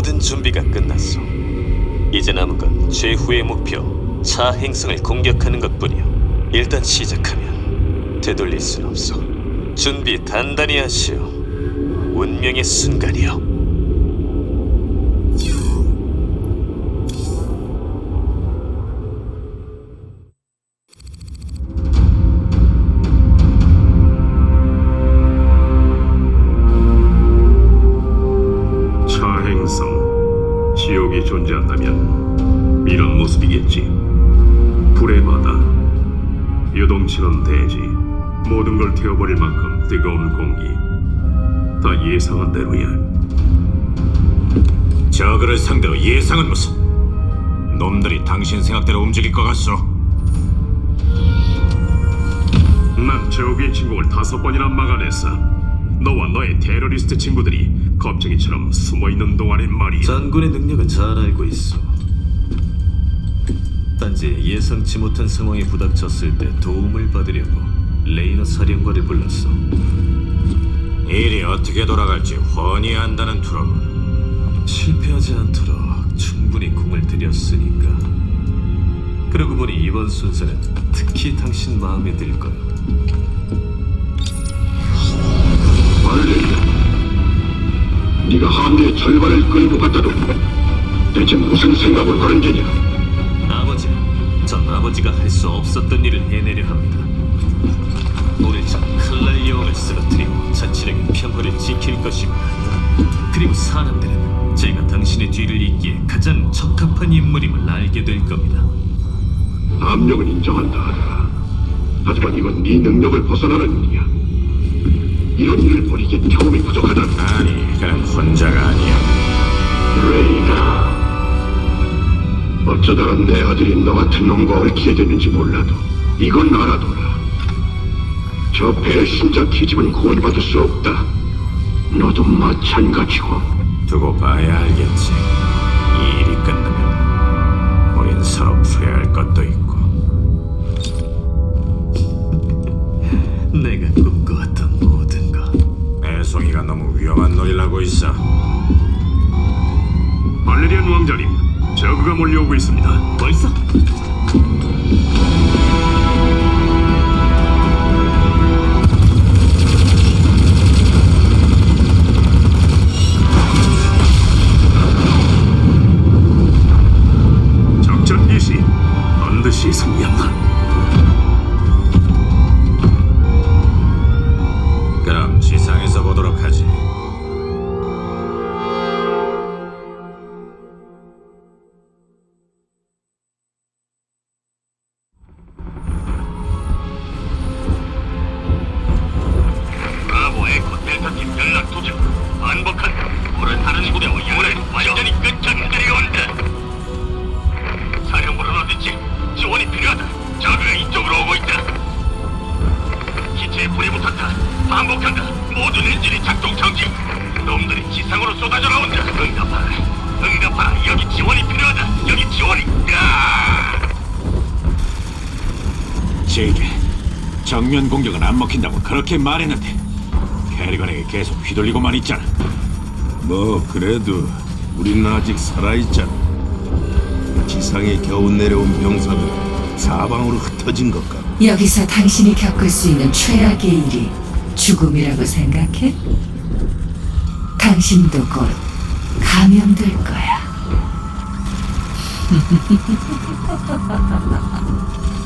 모든 준비가 끝났어. 이제 남은 건 최후의 목표 차 행성을 공격하는 것뿐이야. 일단 시작하면 되돌릴 순 없어. 준비 단단히 하시오. 운명의 순간이요. 모습이겠지. 불의 바다 요동치는 대지 모든 걸 태워버릴 만큼 뜨거운 공기 다 예상한 대로야. 저그를 상대로 예상은 무슨? 놈들이 당신 생각대로 움직일 것 같소? 난 저기의 침공을 다섯 번이나 막아냈어 너와 너의 테러리스트 친구들이 겁쟁이처럼 숨어 있는 동안의 말이야. 장군의 능력은 잘 알고 있어. 단지 예상치 못한 상황에 부닥쳤을 때 도움을 받으려고 레이너 사령관을 불렀어. 일이 어떻게 돌아갈지 훤히 안다는 투로군 실패하지 않도록 충분히 공을 들였으니까. 그러고 보니 이번 순서는 특히 당신 마음에 들 거야. 말레이야, 네가 함대의 절반을 끌고 갔다도 대체 무슨 생각을 그런 게냐? 아버지, 아버지가 할 수 없었던 일을 해내려 합니다. 오늘 전 클랄 여왕을 쓰러뜨리고 자치령의 평화를 지킬 것입니다. 그리고 사람들은 제가 당신의 뒤를 잇기에 가장 적합한 인물임을 알게 될 겁니다. 압력은 인정한다. 하지만 이건 네 능력을 벗어나는 일이야. 이런 일을 벌이기에 경험이 부족하다. 아니 그는 혼자가 아니야 레이나. 어쩌다가 내 아들이 너 같은 놈과 얽히게 됐는지 몰라도 이건 알아둬라. 저 배신자 기집은 구원받을 수 없다. 너도 마찬가지고. 두고 봐야 알겠지 이 일이 끝나면 우린 서로 후회할 것도 있고 내가 꿈꿔왔던 모든 것. 애송이가 너무 위험한 놀이를 하고 있어 발레리안 왕자님 저그가 몰려오고 있습니다 정면 공격은 안 먹힌다고 그렇게 말했는데 캐리건에게 계속 휘둘리고만 있잖아 뭐 그래도 우린 아직 살아있잖아. 지상에 겨우 내려온 병사들 사방으로 흩어진 것 같아. 여기서 당신이 겪을 수 있는 최악의 일이 죽음이라고 생각해? 당신도 곧 감염될 거야.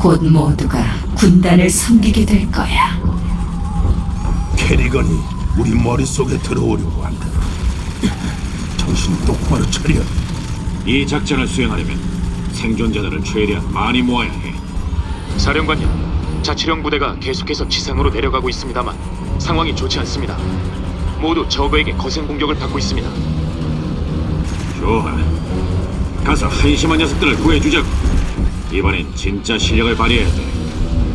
곧 모두가 군단을 섬기게 될 거야. 캐리건이 우리 머릿속에 들어오려고 한다. 정신 똑바로 차려. 이 작전을 수행하려면 생존자들을 최대한 많이 모아야 해 사령관님, 자치령 부대가 계속해서 지상으로 내려가고 있습니다만 상황이 좋지 않습니다. 모두 저그에게 거센 공격을 받고 있습니다. 좋아 가서 한심한 녀석들을 구해주자고 이번엔 진짜 실력을 발휘해야 돼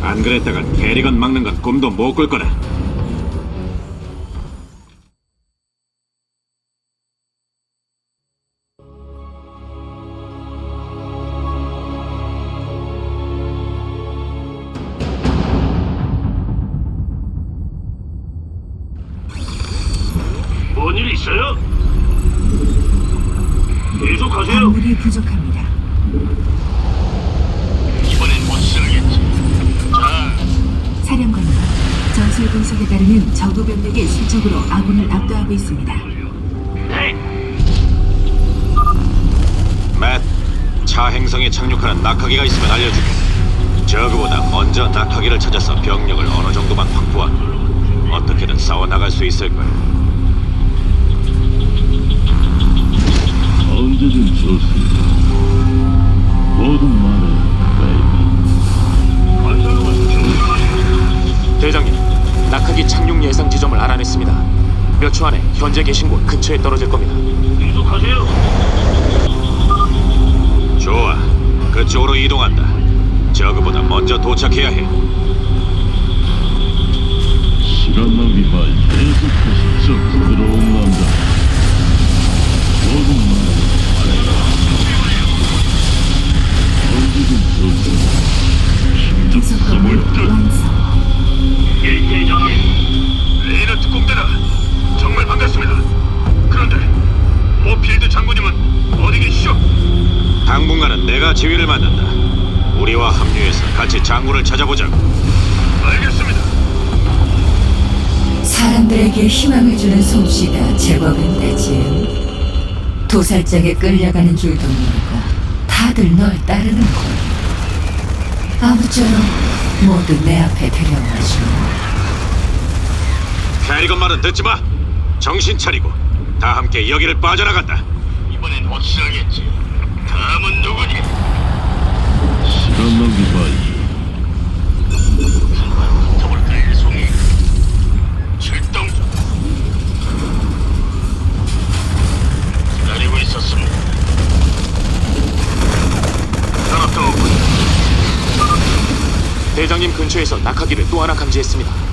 안 그랬다간 캐리건 막는 건 꿈도 못 꿀 거다 압도하고 있습니다. 네. 맷, 차 행성에 착륙하는 낙하기가 있으면 알려주게. 저그보다 먼저 낙하기를 찾아서 병력을 어느 정도만 확보하면 어떻게든 싸워 나갈 수 있을 거야. 언제든 좋습니다. 모든 말해, 베이비. 대장님, 낙하기 착륙 예상 지점을 알아냈습니다. 몇 초 안에 현재 계신 곳 근처에 떨어질 겁니다. 계속하세요. 좋아, 그쪽으로 이동한다. 저그보다 먼저 도착해야 해. 시간 낭비 말 계속해 당분간은 내가 지휘를 맡는다. 우리와 합류해서 같이 장군을 찾아보자고. 알겠습니다. 사람들에게 희망을 주는 솜씨가 제법인데 지 도살장에 끌려가는 줄도 모르고 다들 널 따르는군. 아무쪼록 모두 내 앞에 데려와줘. 캐리건 말은 듣지 마. 정신 차리고 다 함께 여기를 빠져나간다. 이번엔 확실하겠지. 다음은 누구니? 시간 낭비 말 한번 붙어볼까, 송이. 출동 중. 기다리고 있었습니다. 하나도 없군. 대장님 근처에서 낙하기를 또 하나 감지했습니다.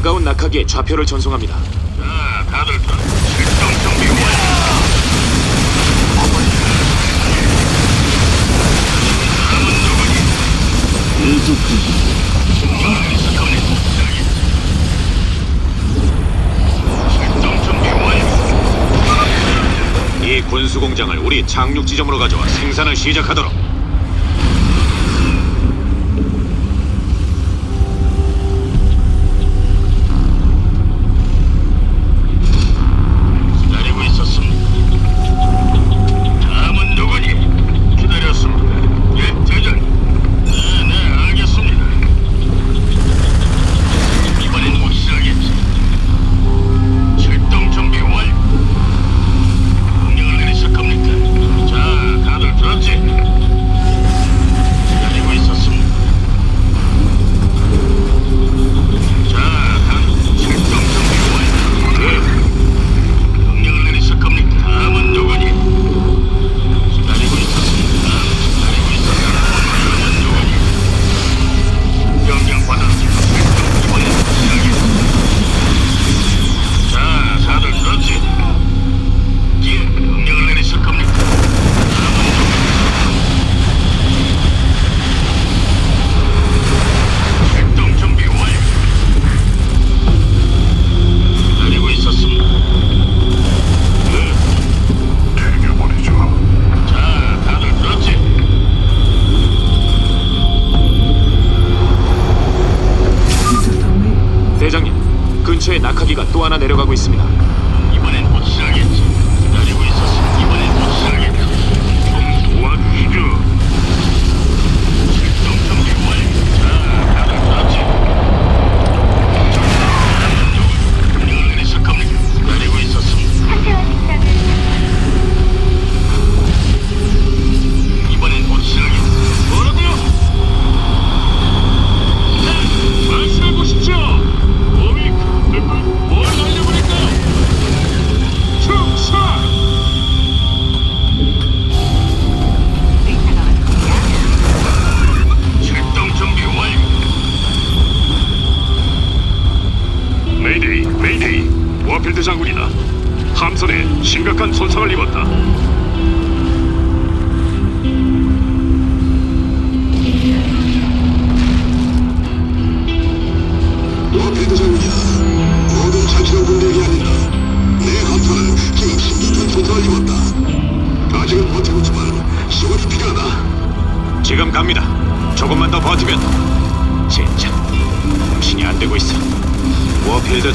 가까운 낙하기의 좌표를 전송합니다. 자, 다들 들어. 출동 준비 완. 계속해서 출동 준비 완료. 이 군수 공장을 우리 착륙 지점으로 가져와 생산을 시작하도록.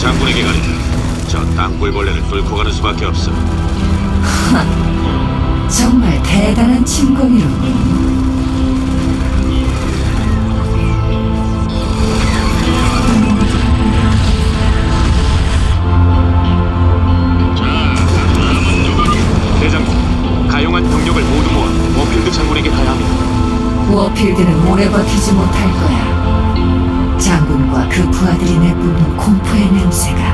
장군에게 가려 저 땅굴벌레를 뚫고 가는 수밖에 없어. 정말 대단한 침공이로군. 대장님, 가용한 병력을 모두 모아 워필드 장군에게 가야 합니다. 워필드는 오래 버티지 못할 거야. 장군과 그 부하들이 내뿜는 공포의 냄새가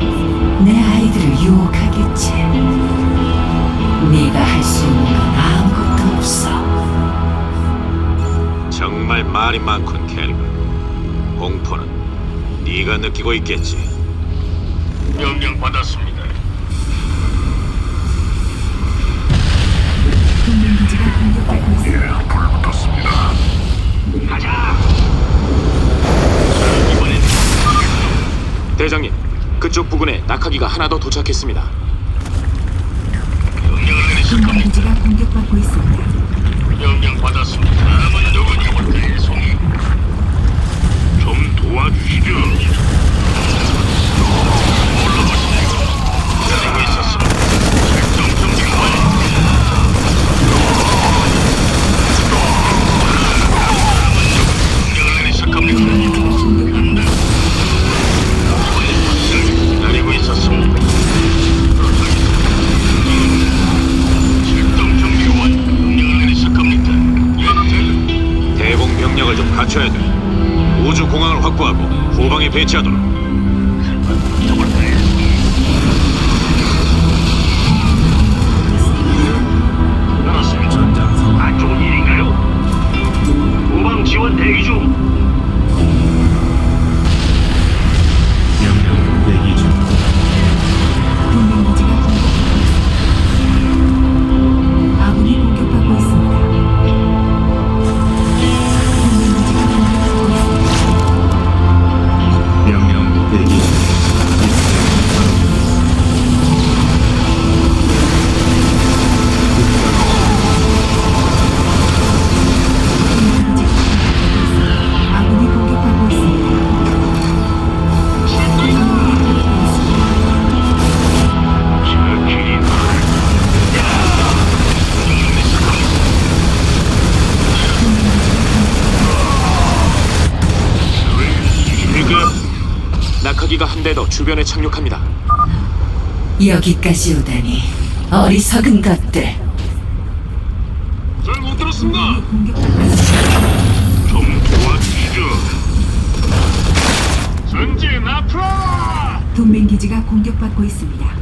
내 아이들을 유혹하겠지. 네가 할 수 있는 건 아무것도 없어. 정말 말이 많군, 캐리건. 공포는 네가 느끼고 있겠지. 명령 받았습니다. 동맹 기지가 공격받고 있습니다. 가자. 자, 대장님, 그쪽 부근에 낙하기가 하나 더 도착했습니다. 명령을 내리실 동맹 겁니까? 기지가 공격받고 있습니다. 명령 받았습니다. 다음은 누구니? 송이. 좀 도와주시죠. 갖춰야 돼. 우주 공항을 확보하고 후방에 배치하도록. 주변에 착륙합니다. 여기까지 오다니 어리석은 것들. 잘 못 들었습니다. 공격받고 있습니다. 좀 도와주시죠. 전진 앞으로! 동맹 기지가 공격받고 있습니다.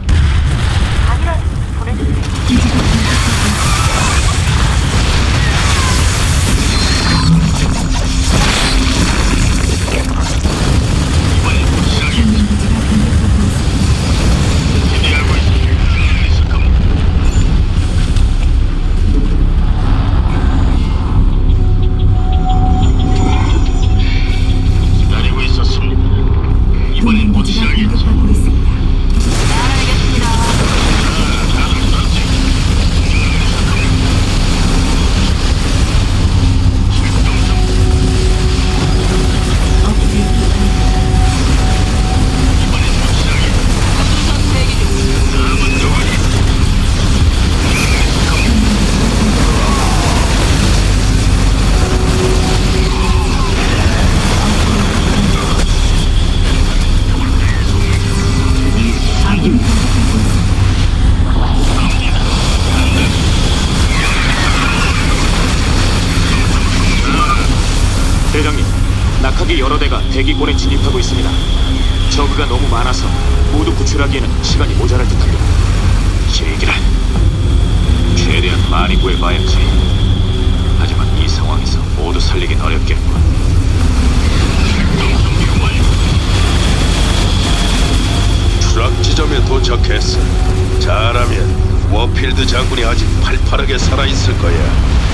워필드 장군이 아직 팔팔하게 살아 있을 거야.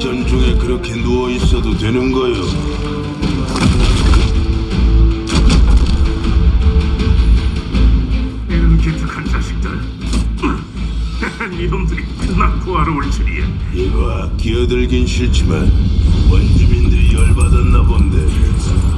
작전 중에 그렇게 누워 있어도 되는 거요. 이런 기특한 자식들. 이놈들이 나 구하러 올 줄이야. 이봐, 기어들긴 싫지만 원주민들이 열받았나 본데.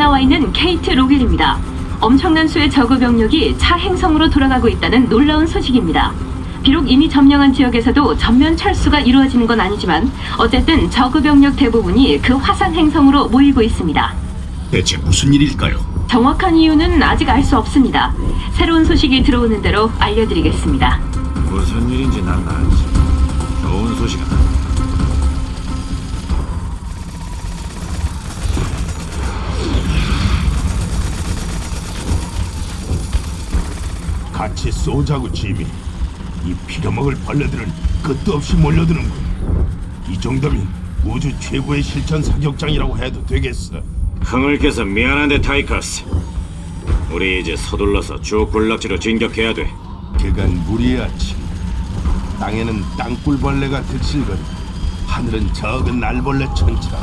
나와 있는 케이트 로길입니다. 엄청난 수의 저그 병력이 차 행성으로 돌아가고 있다는 놀라운 소식입니다. 비록 이미 점령한 지역에서도 전면 철수가 이루어지는 건 아니지만 어쨌든 저그 병력 대부분이 그 화산 행성으로 모이고 있습니다. 대체 무슨 일일까요? 정확한 이유는 아직 알 수 없습니다. 새로운 소식이 들어오는 대로 알려드리겠습니다. 무슨 일인지 난 알지. 좋은 소식은 같이 쏘자고 지미. 이 피려먹을 벌레들은 끝도 없이 몰려드는군. 이 정도면 우주 최고의 실전 사격장이라고 해도 되겠어. 흥을 깨서 미안한데 타이커스. 우리 이제 서둘러서 주 군락지로 진격해야 돼. 그간 무리야 치. 땅에는 땅굴벌레가 득실거리고 하늘은 적은 날벌레 천지라.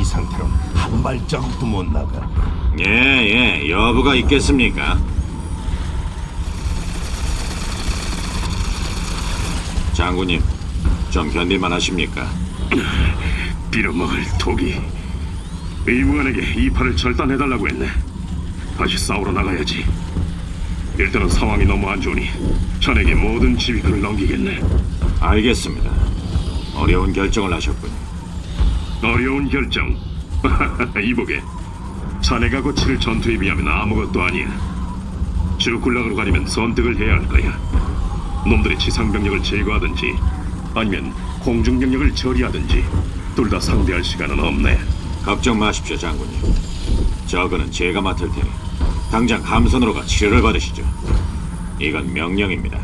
이 상태로 한 발자국도 못 나가. 예, 예, 여부가 있겠습니까? 장군님, 좀 견딜만 하십니까? 빌어먹을 독이 의무관에게 이 팔을 절단해달라고 했네. 다시 싸우러 나가야지. 일단은 상황이 너무 안 좋으니 전에게 모든 지휘권을 넘기겠네. 알겠습니다. 어려운 결정을 하셨군요. 어려운 결정. 이보게. 자네가 거칠 전투에 비하면 아무것도 아니야. 주굴락으로 가려면 선택을 해야 할 거야. 놈들의 지상 병력을 제거하든지 아니면 공중 병력을 처리하든지 둘 다 상대할 시간은 없네. 걱정 마십시오, 장군님. 저그는 제가 맡을 테니 당장 함선으로 가 치료를 받으시죠. 이건 명령입니다.